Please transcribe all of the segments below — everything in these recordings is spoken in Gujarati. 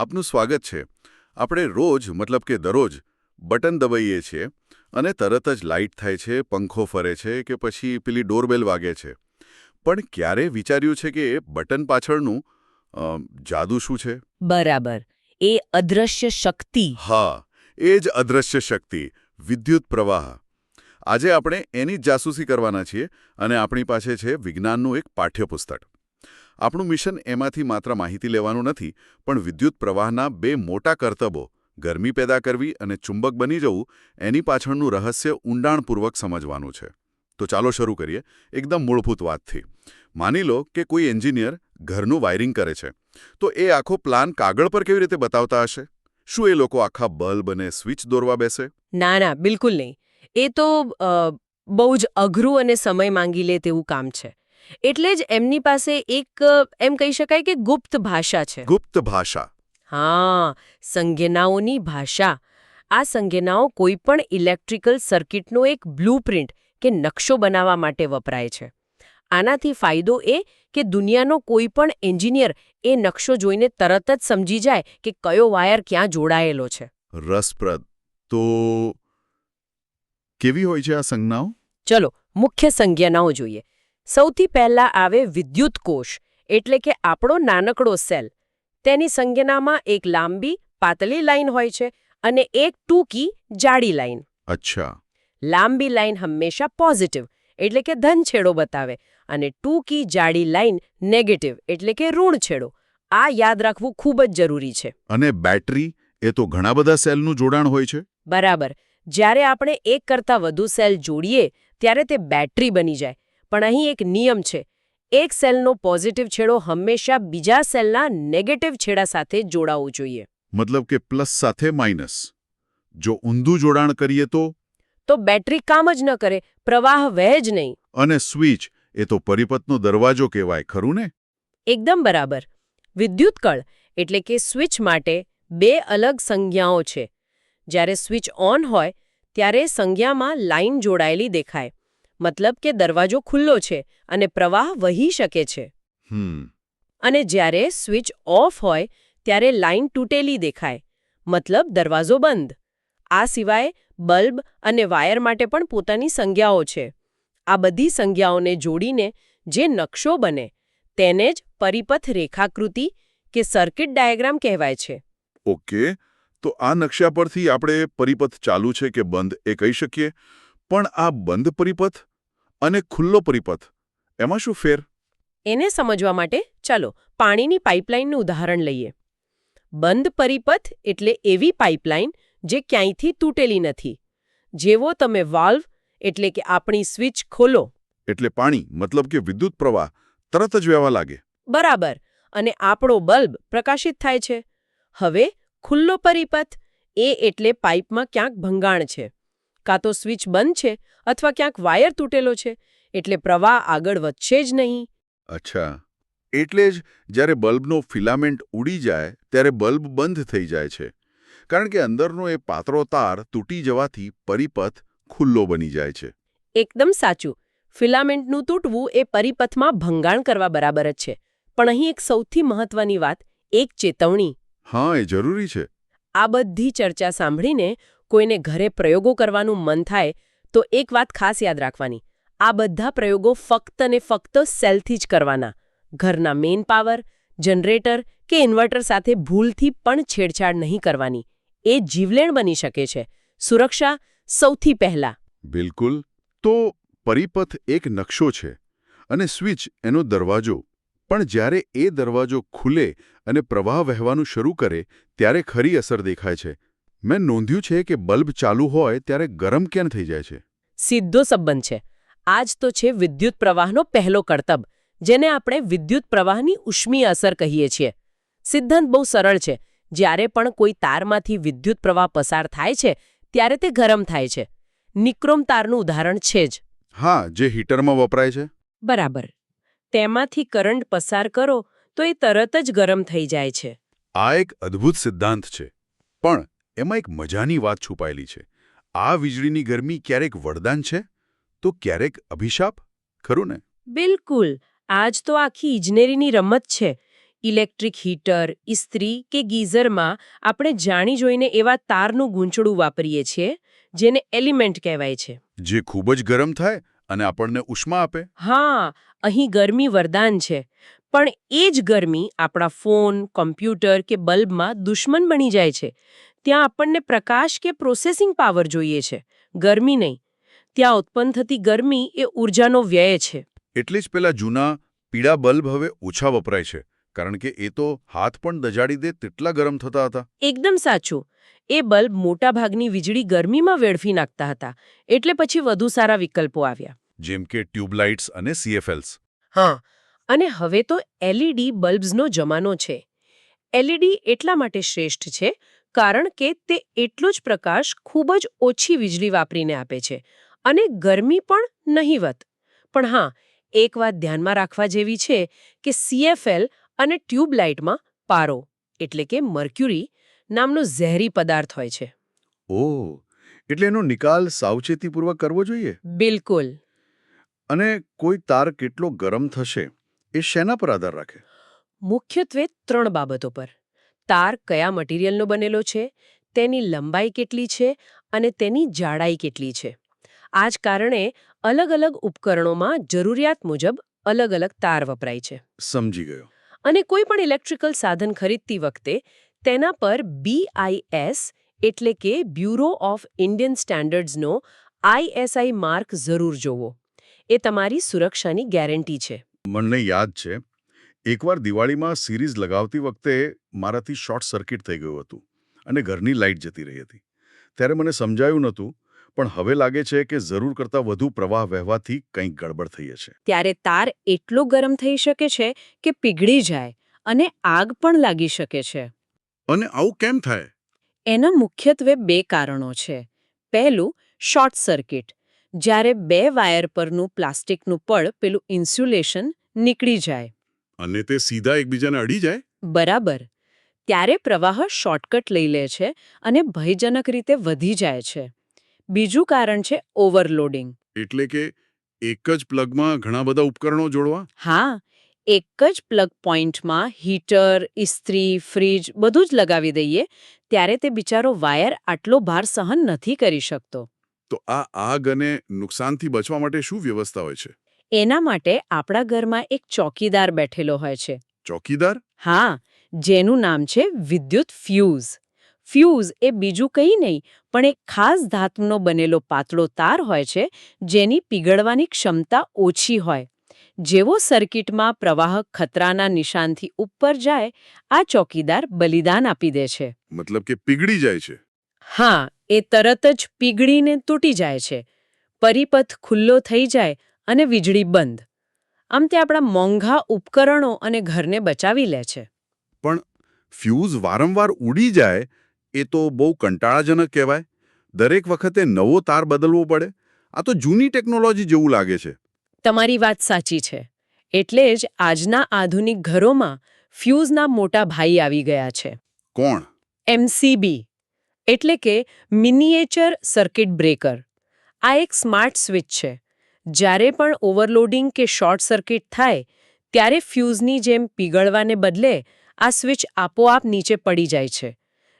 આપનું સ્વાગત છે. આપણે રોજ મતલબ કે દરરોજ બટન દબાઈએ છીએ અને તરત જ લાઇટ થાય છે પંખો ફરે છે કે પછી પેલી ડોરબેલ વાગે છે. પણ ક્યારે વિચાર્યું છે કે એ બટન પાછળનું જાદુ શું છે? બરાબર. એ અદ્રશ્ય શક્તિ. હા એ જ અદ્રશ્ય શક્તિ વિદ્યુત પ્રવાહ. આજે આપણે એની જ જાસૂસી કરવાના છીએ અને આપણી પાસે છે વિજ્ઞાનનું એક પાઠ્યપુસ્તક. આપણું મિશન એમાંથી માત્ર માહિતી લેવાનું નથી, પણ વિદ્યુત પ્રવાહના બે મોટા કરતબો, ગરમી પેદા કરવી અને ચુંબક બની જવું, એની પાછળનું રહસ્ય ઊંડાણપૂર્વક સમજવાનું છે. તો ચાલો શરૂ કરીએ, એકદમ મૂળભૂત વાતથી. માની લો કે કોઈ એન્જિનિયર ઘરનું વાયરિંગ કરે છે. તો એ આખો પ્લાન કાગળ પર કેવી રીતે બતાવતા હશે? શું એ લોકો આખા બલ્બ અને સ્વિચ દોરવા બેસે? ના ના, બિલકુલ નહીં. એ તો બહુ જ અઘરું અને સમય માંગી લે તેવું કામ છે. એટલે જ એમની પાસે એક એમ કહી શકાય કે ગુપ્ત ભાષા છે. ગુપ્ત ભાષા. હા સંજ્ઞાઓની ભાષા. આ સંજ્ઞાઓ કોઈ પણ ઇલેક્ટ્રિકલ સર્કિટનો એક બ્લુપ્રિન્ટ કે નકશો બનાવવા માટે વપરાય છે. આનાથી ફાયદો એ કે દુનિયાનો કોઈ પણ એન્જિનિયર એ નકશો જોઈને તરત જ સમજી જાય કે કયો વાયર ક્યાં જોડાયેલો છે. રસપ્રદ. તો કેવી હોય છે આ સંજ્ઞાઓ? ચલો મુખ્ય સંજ્ઞાઓ જોઈએ. સૌથી પહેલા આવે વિદ્યુત કોષ એટલે કે આપણો નાનકડો સેલ. તેની સંજ્ઞામાં એક લાંબી પાતળી લાઈન હોય છે અને એક ટૂંકી જાડી લાઈન. અચ્છા. લાંબી લાઈન હંમેશા પોઝિટિવ એટલે કે ધન છેડો બતાવે અને ટૂંકી જાડી લાઈન નેગેટિવ એટલે કે ઋણ છેડો આ યાદ રાખવું ખૂબ જ જરૂરી છે. અને બેટરી એ તો ઘણા બધા સેલનું જોડાણ હોય છે? બરાબર. જ્યારે આપણે એક કરતાં વધુ સેલ જોડીએ ત્યારે તે બેટરી બની જાય. પણ અહીં એક નિયમ છે. એક સેલનો પોઝિટિવ છેડો હંમેશા બીજા સેલના નેગેટિવ છેડા સાથે જોડાવો જોઈએ. મતલબ કે પ્લસ સાથે માઇનસ. જો ઊંધું જોડાણ કરીએ તો? તો બેટરી કામ જ ન કરે પ્રવાહ વહે જ નહીં. અને સ્વિચ એ તો પરિપથનો દરવાજો કહેવાય ખરું ને? એકદમ બરાબર. વિદ્યુત કળ એટલે કે સ્વિચ માટે બે અલગ સંજ્ઞાઓ છે. જ્યારે સ્વિચ ઓન હોય ત્યારે સંજ્ઞામાં લાઈન જોડાયેલી દેખાય. મતલબ કે દરવાજો ખુલ્લો છે અને પ્રવાહ વહી શકે છે. અને જ્યારે સ્વિચ ઓફ હોય ત્યારે લાઈન તૂટેલી દેખાય. મતલબ દરવાજો બંધ. આ સિવાય બલ્બ અને વાયર માટે પણ પોતાની સંજ્ઞાઓ છે. આ બધી સંજ્ઞાઓને જોડીને જે નકશો બને તેને જ પરિપથ રેખાકૃતિ કે સર્કિટ ડાયાગ્રામ કહેવાય છે. ઓકે તો આ નકશા પરથી આપણે પરિપથ ચાલુ છે કે બંધ એ કહી શકીએ? પણ આ બંધ પરિપથ અને ખુલ્લો પરિપથ. એમાં શું ફેર? એને સમજવા માટે ચાલો પાણીની પાઇપલાઇનનું ઉદાહરણ લઈએ. બંધ પરિપથ એટલે એવી પાઇપલાઇન જે ક્યાંયથી તૂટેલી નથી. જેવો તમે વાલ્વ એટલે કે આપણી સ્વિચ ખોલો. એટલે પાણી મતલબ કે વિદ્યુત પ્રવાહ તરત જ વહેવા લાગે. બરાબર અને આપણો બલ્બ પ્રકાશિત થાય છે. હવે ખુલ્લો પરિપથ એ એટલે પાઇપમાં ક્યાંક ભંગાણ છે. કાં તો સ્વિચ બંધ છે અથવા ક્યાંક વાયર તૂટેલો છે એટલે પ્રવાહ આગળ વધશે જ નહીં. અચ્છા. એટલે જ જ્યારે બલ્બનો ફિલામેન્ટ ઉડી જાય ત્યારે બલ્બ બંધ થઈ જાય છે. કારણ કે અંદરનો એ પાતળો તાર તૂટી જવાથી પરિપથ ખુલ્લો બની જાય છે. એકદમ સાચું. ફિલામેન્ટનું તૂટવું એ પરિપથમાં ભંગાણ કરવા બરાબર જ છે. પણ અહીં એક સૌથી મહત્વની વાત એક ચેતવણી. હા એ જરૂરી છે. આ બધી ચર્ચા સાંભળીને કોઈને ઘરે પ્રયોગો કરવાનું મન થાય, તો એક વાત ખાસ યાદ રાખવાની. આ બધા પ્રયોગો ફક્ત ને ફક્ત સેલથી જ કરવાના. ઘરના મેઇન પાવર જનરેટર કે ઇન્વર્ટર સાથે ભૂલથી પણ છેડછાડ નહીં કરવાની. એ જીવલેણ બની શકે છે. સુરક્ષા સૌથી પહેલા. બિલકુલ. તો પરિપથ એક નકશો છે અને સ્વિચ એનો દરવાજો. પણ જ્યારે એ દરવાજો ખુલે અને પ્રવાહ વહેવાનું શરૂ કરે, ત્યારે ખરી અસર દેખાય છે. મેં નોંધ્યું છે કે બલ્બ ચાલુ હોય ત્યારે ગરમ કેમ થઈ જાય છે? સીધો સંબંધ છે. આ જ તો છે વિદ્યુત પ્રવાહનો પહેલો કરતબ જેને આપણે વિદ્યુત પ્રવાહની ઉષ્મીય અસર કહીએ છીએ. સિદ્ધાંત બહુ સરળ છે. જ્યારે પણ કોઈ તારમાંથી વિદ્યુત પ્રવાહ પસાર થાય છે ત્યારે તે ગરમ થાય છે. નિક્રોમ તારનું ઉદાહરણ છે જ. હા જે હીટરમાં વપરાય છે. બરાબર. તેમાંથી કરંટ પસાર કરો તો એ તરત જ ગરમ થઈ જાય છે. આ એક અદ્ભુત સિદ્ધાંત છે. પણ એમાં એક મજાની વાત છુપાયેલી છે. આ વીજળીની ગરમી ક્યારેક વરદાન છે? તો ક્યારેક અભિશાપ? ખરું ને? બિલકુલ. આજ તો આખી ઇજનેરીની રમત છે. ઇલેક્ટ્રિક હીટર ઇસ્ત્રી કે ગીઝરમાં આપણે જાણી જોઈને એવા તારનું ગૂંચળું વાપરીએ છીએ જેને એલિમેન્ટ કહેવાય છે. જે ખૂબ જ ગરમ થાય અને આપણને ઉષ્મા આપે. હા અહીં ગરમી વરદાન છે. પણ એ જ ગરમી આપણા ફોન કોમ્પ્યુટર કે બલ્બમાં દુશ્મન બની જાય છે. ત્યાં આપણને પ્રકાશ કે પ્રોસેસિંગ પાવર જોઈએ છે ગરમી નહીં. ત્યાં ઉત્પન્ન થતી ગરમી એ ઊર્જાનો વ્યય છે. એટલે જ પેલા જૂના પીળા બલ્બ હવે ઓછા વપરાય છે કારણ કે એ તો હાથ પણ દજાડી દે તેટલા ગરમ થતા હતા. એકદમ સાચું. એ બલ્બ મોટાભાગની વીજળી ગરમીમાં વેડફી નાખતા હતા એટલે પછી વધુ સારા વિકલ્પો આવ્યા. જેમ કે ટ્યુબલાઇટ્સ અને સીએફએલ્સ હા અને હવે તો એલઈડી બલ્બ્સનો જમાનો છે. એલઈડી એટલા માટે શ્રેષ્ઠ છે કારણ કે તે એટલો જ પ્રકાશ ખૂબ જ ઓછી વીજળી વાપરીને આપે છે અને ગરમી પણ નહીવત. પણ હા એક વાત ધ્યાનમાં રાખવા જેવી છે કે સીએફએલ અને ટ્યુબલાઇટમાં પારો એટલે કે મર્ક્યુરી નામનો ઝેરી પદાર્થ હોય છે. ઓહ એટલે એનો નિકાલ સાવચેતીપૂર્વક કરવો જોઈએ? બિલકુલ. અને કોઈ તાર કેટલો ગરમ થશે એ શેના પર આધાર રાખે? મુખ્યત્વે ત્રણ બાબતો પર. તાર કયા મટીરિયલનો બનેલો છે તેની લંબાઈ કેટલી છે અને તેની જાડાઈ કેટલી છે. આ જ કારણે અલગ અલગ ઉપકરણોમાં જરૂરિયાત મુજબ અલગ અલગ તાર વપરાય છે. સમજી ગયો. અને કોઈ પણ ઇલેક્ટ્રિકલ સાધન ખરીદતી વખતે તેના પર બીઆઈએસ એટલે કે બ્યુરો ઓફ ઇન્ડિયન સ્ટેન્ડર્ડ્સનો આઈએસઆઈ માર્ક જરૂર જોવો. એ તમારી સુરક્ષાની ગેરંટી છે. મને યાદ છે એકવાર દિવાળીમાં સિરીઝ લગાવતી વખતે મારાથી શોર્ટ સર્કિટ થઈ ગયું હતું અને ઘરની લાઇટ જતી રહી હતી. ત્યારે મને સમજાયું નહોતું પણ હવે લાગે છે કે જરૂર કરતાં વધુ પ્રવાહ વહેવાથી કંઈક ગડબડ થઈ છે ત્યારે તાર એટલો ગરમ થઈ શકે છે કે પીગળી જાય અને આગ પણ લાગી શકે છે. અને આવું કેમ થાય? એના મુખ્યત્વે બે કારણો છે. પહેલું શોર્ટ સર્કિટ. જ્યારે બે વાયર પરનું પ્લાસ્ટિકનું પડ પેલું ઇન્સ્યુલેશન નીકળી જાય. અને તે સીધા એકબીજાને અડી જાય? બરાબર. ત્યારે પ્રવાહ શોર્ટકટ લઈ લે છે અને ભયજનક રીતે વધી જાય છે. બીજું કારણ છે ઓવરલોડિંગ એટલે કે એક જ પ્લગમાં ઘણા બધા ઉપકરણો જોડવા? હા એક જ પ્લગ પોઈન્ટમાં હીટર ઇસ્ત્રી ફ્રીજ બધું જ લગાવી દઈએ ત્યારે તે બિચારો વાયર આટલો ભાર સહન નથી કરી શકતો. તો આ આગ અને નુકસાનથી બચવા માટે શું વ્યવસ્થા હોય છે? એના માટે આપણા ઘરમાં એક ચોકીદાર બેઠેલો હોય છે. ચોકીદાર? હા જેનું નામ છે વિદ્યુત ફ્યુઝ. ફ્યુઝ એ બીજું કંઈ નહીં પણ એક ખાસ ધાતુનો બનેલો પાતળો તાર હોય છે જેની પીગળવાની ક્ષમતા ઓછી હોય. જેવો સર્કિટમાં પ્રવાહ ખતરાના નિશાનથી ઉપર જાય આ ચોકીદાર બલિદાન આપી દે છે. મતલબ કે પીગળી જાય છે? હા એ તરત જ પીગળીને તૂટી જાય છે. પરિપથ ખુલ્લો થઈ જાય અને વીજળી બંધ. આમ તે આપણા મોંઘા ઉપકરણો અને ઘરને બચાવી લે છે. પણ ફ્યુઝ વારંવાર ઉડી જાય એ તો બહુ કંટાળાજનક કહેવાય. દરેક વખતે નવો તાર બદલવો પડે. આ તો જૂની ટેકનોલોજી જેવું લાગે છે. તમારી વાત સાચી છે. એટલે જ આજના આધુનિક ઘરોમાં ફ્યુઝના મોટા ભાઈ આવી ગયા છે. કોણ? એમસીબી એટલે કે મિનિએચર સર્કિટ બ્રેકર. આ એક સ્માર્ટ સ્વિચ છે. જ્યારે પણ ઓવરલોડિંગ કે શોર્ટ સર્કિટ થાય ત્યારે ફ્યુઝની જેમ પીગળવાને બદલે આ સ્વિચ આપોઆપ નીચે પડી જાય છે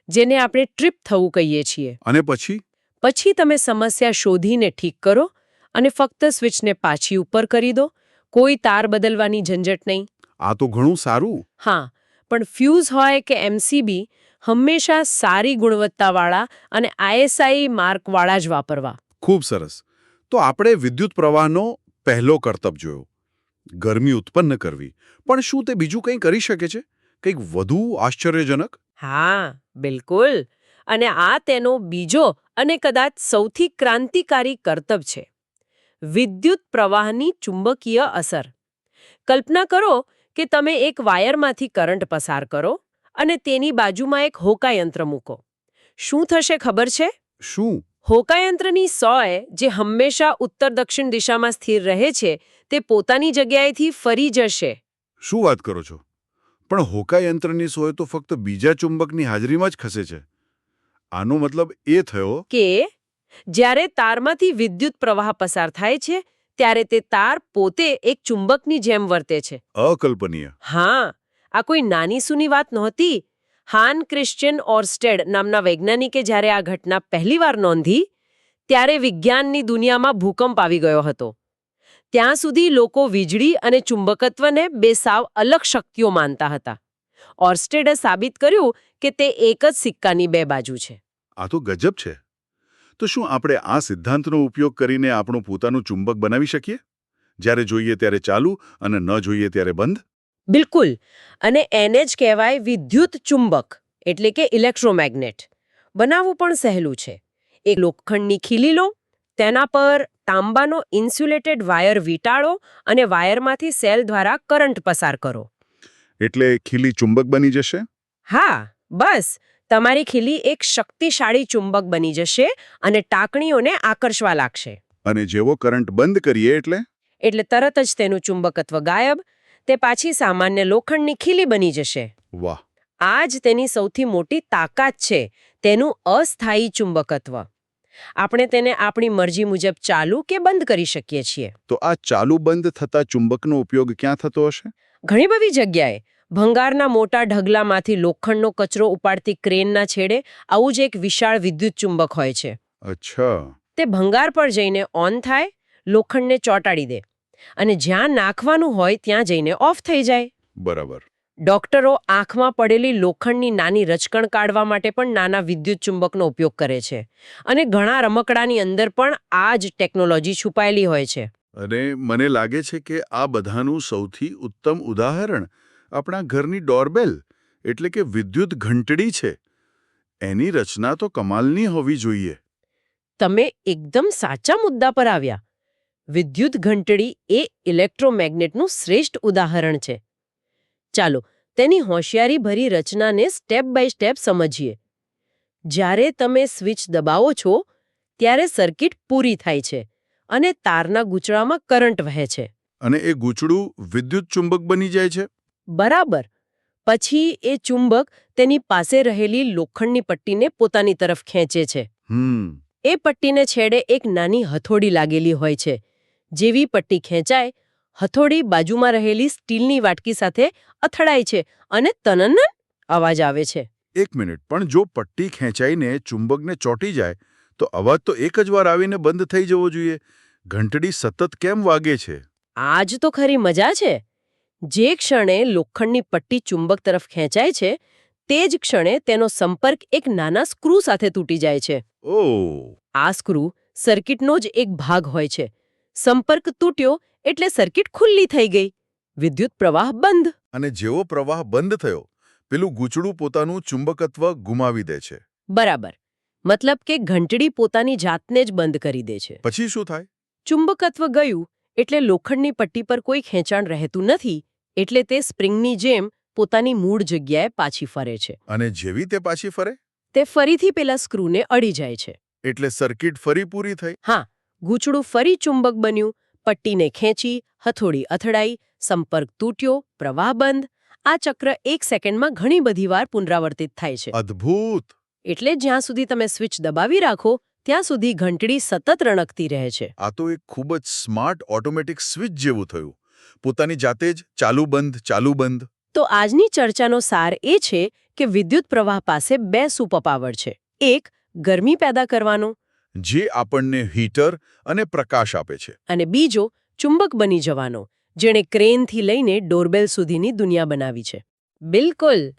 જેને આપણે ટ્રીપ થવું કહીએ છીએ. અને પછી? પછી તમે સમસ્યા શોધીને ઠીક કરો અને ફક્ત સ્વિચને પાછી ઉપર કરી દો કોઈ તાર બદલવાની ઝંઝટ નહીં. આ તો ઘણું સારું. હા પણ ફ્યુઝ હોય કે એમસીબી હંમેશા સારી ગુણવત્તાવાળા અને આઈએસઆઈ માર્કવાળા જ વાપરવા. ખૂબ સરસ. તો આપણે વિદ્યુત પ્રવાહનો પહેલો કર્તબ જોયો. ગરમી ઉત્પન્ન કરવી. પણ શું તે બીજું કંઈ કરી શકે છે? કંઈક વધુ આશ્ચર્યજનક? હા બિલકુલ. અને આ તેનો બીજો અને કદાચ સૌથી ક્રાંતિકારી કર્તબ છે. વિદ્યુત પ્રવાહની ચુંબકીય અસર. કલ્પના કરો કે તમે એક વાયરમાંથી કરંટ પસાર કરો અને તેની બાજુમાં એક હોકાયંત્ર મૂકો. શું થશે ખબર છે? શું? હોકાયંત્રની સોય જે હંમેશા ઉત્તર દક્ષિણ દિશામાં સ્થિર રહે છે તે પોતાની જગ્યાએથી ફરી જશે. શું વાત કરો છો? પણ હોકાયંત્રની સોય તો ફક્ત બીજા ચુંબકની હાજરીમાં જ ખસે છે. આનો મતલબ એ થયો કે જ્યારે તારમાંથી વિદ્યુત પ્રવાહ પસાર થાય છે ત્યારે તે તાર પોતે એક ચુંબકની જેમ વર્તે છે. અકલ્પનીય. હા આ કોઈ નાની સૂની વાત નહોતી. હાન ક્રિશ્ચિયન ઓર્સ્ટેડ નામના વૈજ્ઞાનિકે જ્યારે આ ઘટના પહેલીવાર નોંધી, ત્યારે વિજ્ઞાનની દુનિયામાં ભૂકંપ આવી ગયો હતો. ત્યાં સુધી લોકો વીજળી અને ચુંબકત્વને બે સાવ અલગ શક્તિઓ માનતા હતા. ઓર્સ્ટેડે સાબિત કર્યું કે તે એક જ સિક્કાની બે બાજુ છે. આ તો ગજબ છે. તો શું આપણે આ સિદ્ધાંતનો ઉપયોગ કરીને આપણું પોતાનું ચુંબક બનાવી શકીએ? જ્યારે જોઈએ ત્યારે ચાલુ અને ન જોઈએ ત્યારે બંધ? બિલકુલ. અને એને જ કહેવાય વિદ્યુત ચુંબક એટલે કે ઇલેક્ટ્રોમેગ્નેટ. બનાવવું પણ સહેલું છે. એક લોખંડની ખીલી લો તેના પર તાંબાનો ઇન્સ્યુલેટેડ વાયર વીટાળો અને વાયરમાંથી સેલ દ્વારા કરંટ પસાર કરો. એટલે ખીલી ચુંબક બની જશે? હા બસ. તમારી ખીલી એક શક્તિશાળી ચુંબક બની જશે અને ટાંકણીઓને આકર્ષવા લાગશે. અને જેવો કરંટ બંધ કરીએ એટલે? એટલે તરત જ તેનું ચુંબકત્વ ગાયબ તે પાછી સામાન્ય લોખંડની ખીલી બની જશે. વાહ. આ જ તેની સૌથી મોટી તાકાત છે તેનું અસ્થાયી ચુંબકત્વ. આપણે તેને આપણી મરજી મુજબ ચાલુ કે બંધ કરી શકીએ છીએ. તો આ ચાલુ બંધ થતા ચુંબકનો ઉપયોગ ક્યાં થતો હશે? ઘણી બધી જગ્યાએ ભંગારના મોટા ઢગલામાંથી લોખંડનો કચરો ઉપાડતી ક્રેનના છેડે આવું જ એક વિશાળ વિદ્યુત ચુંબક હોય છે. અચ્છા. તે ભંગાર પર જઈને ઓન થાય લોખંડને ચોંટાડી દે. અને જ્યાં નાખવાનું હોય ત્યાં જઈને ઓફ થઈ જાય. બરાબર. ડોક્ટરો આંખમાં પડેલી લોખંડની નાની રચકણ કાઢવા માટે પણ નાના વિદ્યુત ચુંબકનો ઉપયોગ કરે છે અને ઘણા રમકડાની અંદર પણ આ જ ટેકનોલોજી છુપાયેલી હોય છે. અને મને લાગે છે કે આ બધાનું સૌથી ઉત્તમ ઉદાહરણ આપણા ઘરની ડોરબેલ એટલે કે વિદ્યુત ઘંટડી છે. એની રચના તો કમાલની હોવી જોઈએ. તમે એકદમ સાચા મુદ્દા પર આવ્યા. વિદ્યુત ઘંટડી એ ઇલેક્ટ્રોમેગ્નેટનું શ્રેષ્ઠ ઉદાહરણ છે. ચાલો તેની હોશિયારીભરી રચનાને સ્ટેપ બાય સ્ટેપ સમજીએ. જ્યારે તમે સ્વિચ દબાવો છો ત્યારે સર્કિટ પૂરી થાય છે અને તારના ગૂંચળામાં કરંટ વહે છે. અને એ ગૂંચળું વિદ્યુત ચુંબક બની જાય છે? બરાબર. પછી એ ચુંબક તેની પાસે રહેલી લોખંડની પટ્ટીને પોતાની તરફ ખેંચે છે. હમ. એ પટ્ટીને છેડે એક નાની હથોડી લાગેલી હોય છે. જેવી પટ્ટી ખેંચાય હથોડી બાજુમાં રહેલી સ્ટીલની વાટકી સાથે અથડાય છે અને તનનન અવાજ આવે છે. એક મિનિટ પણ જો પટ્ટી ખેંચાઈને ચુંબકને ચોંટી જાય તો અવાજ તો એક જ વાર આવીને બંધ થઈ જવો જોઈએ. ઘંટડી સતત કેમ વાગે છે? આજ તો ખરી મજા છે. જે ક્ષણે લોખંડની પટ્ટી ચુંબક તરફ ખેંચાય છે તે જ ક્ષણે તેનો સંપર્ક એક નાના સ્ક્રૂ સાથે તૂટી જાય છે. ઓ આ સ્ક્રૂ સર્કિટનો જ એક ભાગ હોય છે. સંપર્ક તૂટ્યો એટલે સર્કિટ ખુલ્લી થઈ ગઈ. વિદ્યુત પ્રવાહ બંધ. અને જેવો પ્રવાહ બંધ થયો પેલું ગૂંચડું પોતાનું ચુંબકત્વ ગુમાવી દે છે. બરાબર. મતલબ કે ઘંટડી પોતાની જાતને જ બંધ કરી દે છે. પછી શું થાય? ચુંબકત્વ ગયું એટલે લોખંડની પટ્ટી પર કોઈ ખેંચાણ રહેતું નથી એટલે તે સ્પ્રિંગની જેમ પોતાની મૂળ જગ્યાએ પાછી ફરે છે. અને જેવી તે પાછી ફરે? તે ફરીથી પેલા સ્ક્રૂને અડી જાય છે. એટલે સર્કિટ ફરી પૂરી થઈ? હા ગૂંચળું ફરી ચુંબક બન્યું પટ્ટીને ખેંચી હથોડી અથડાઈ સંપર્ક તૂટ્યો પ્રવાહ બંધ. આ ચક્ર એક સેકન્ડમાં ઘણી બધી વાર પુનરાવર્તિત થાય છે. અદ્ભુત! એટલે જ્યાં સુધી તમે સ્વિચ દબાવી રાખો ત્યાં સુધી ઘંટડી સતત રણકતી રહે છે. આ તો એક ખૂબ જ સ્માર્ટ ઓટોમેટિક સ્વિચ જેવું થયું. પોતાની જાતે જ ચાલુ બંધ ચાલુ બંધ. તો આજની ચર્ચાનો સાર એ છે કે વિદ્યુત પ્રવાહ પાસે બે સુપરપાવર છે. એક ગરમી પેદા કરવાનો જે આપણને હીટર અને પ્રકાશ આપે છે. અને બીજો ચુંબક બની જવાનો જેણે ક્રેનથી લઈને ડોરબેલ સુધીની દુનિયા બનાવી છે. બિલકુલ!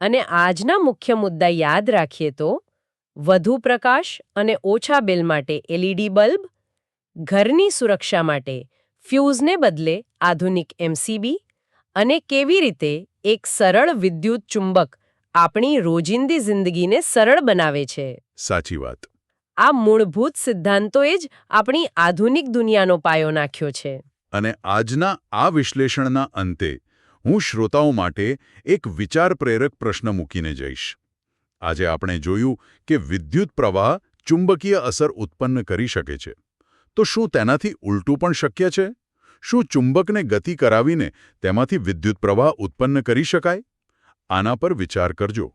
અને આજના મુખ્ય મુદ્દા યાદ રાખીએ તો વધુ પ્રકાશ અને ઓછા બિલ માટે એલઈડી બલ્બ ઘરની સુરક્ષા માટે ફ્યુઝને બદલે આધુનિક એમસીબી અને કેવી રીતે એક સરળ વિદ્યુત ચુંબક આપણી રોજિંદી જિંદગીને સરળ બનાવે છે. સાચી વાત. આ મૂળભૂત સિદ્ધાંતોએ જ આપણી આધુનિક દુનિયાનો પાયો નાખ્યો છે. અને આજના આ વિશ્લેષણના અંતે હું શ્રોતાઓ માટે એક વિચાર પ્રેરક પ્રશ્ન મૂકીને જઈશ. આજે આપણે જોયું કે વિદ્યુત પ્રવાહ ચુંબકીય અસર ઉત્પન્ન કરી શકે છે. તો શું તેનાથી ઉલટું પણ શક્ય છે? શું ચુંબકને ગતિ કરાવીને તેમાંથી વિદ્યુત પ્રવાહ ઉત્પન્ન કરી શકાય? આના પર વિચાર કરજો.